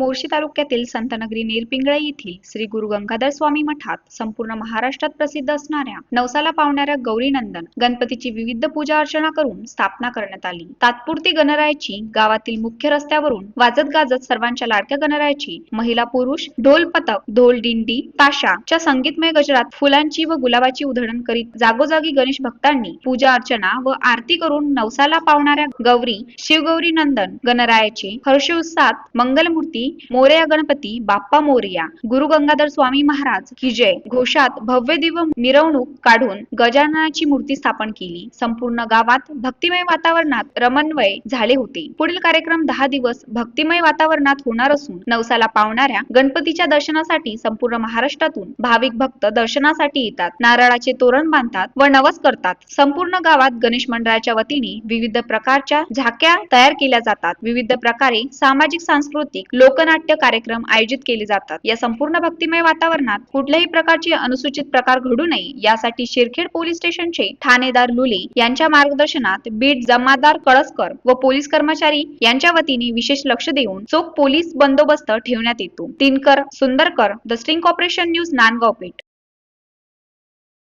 मोर्शी तालुक्यातील संतनगरी नेरपिंगळे येथील श्री गुरु गंगाधर स्वामी मठात संपूर्ण महाराष्ट्रात प्रसिद्ध असणाऱ्या नवसाला पावणाऱ्या गौरीनंदन गणपतीची विविध पूजा अर्चना करून स्थापना करण्यात आली. तात्पुरती गणरायाची गावातील मुख्य रस्त्यावरून वाजत गाजत सर्वांच्या लाडक्या गणरायाची महिला पुरुष ढोल पथक ढोल दिंडी ताशाच्या संगीतमय गजरात फुलांची व गुलाबाची उधळण करीत जागोजागी गणेश भक्तांनी पूजा अर्चना व आरती करून नवसाला पावणाऱ्या गौरी शिवगौरी नंदन गणरायाचे हर्ष उत्साहात मंगलमूर्ती मोरया गणपती बाप्पा मोरया गुरु गंगाधर स्वामी महाराज की जय. घोषात भव्य दिव मिरवणूक काढून गजाननाची मूर्ती स्थापन केली. संपूर्ण गावात भक्तिमय वातावरणात रमन्वय झाले होते. पुढील कार्यक्रम दहा दिवस भक्तिमय वातावरणात होणार असून नवसाला पावणाऱ्या गणपतीच्या दर्शनासाठी संपूर्ण महाराष्ट्रातून भाविक भक्त दर्शनासाठी येतात. नारळाचे तोरण बांधतात व नवस करतात. संपूर्ण गावात गणेश मंडळाच्या वतीने विविध प्रकारच्या झाक्या तयार केल्या जातात. विविध प्रकारे सामाजिक सांस्कृतिक लोक लोकनाट्य कार्यक्रम आयोजित केले जातात. या संपूर्ण भक्तिमय वातावरणात कुठल्याही प्रकारचे अनुसूचित प्रकार घडू नये यासाठी शिरखेड पोलीस स्टेशनचे ठाणेदार लुले यांच्या मार्गदर्शनात बीट जमादार कळसकर व पोलीस कर्मचारी यांच्या वतीने विशेष लक्ष देऊन चोख पोलीस बंदोबस्त ठेवण्यात येतो. Dinkar Sundarkar the string corporation news Nandgaon Peth.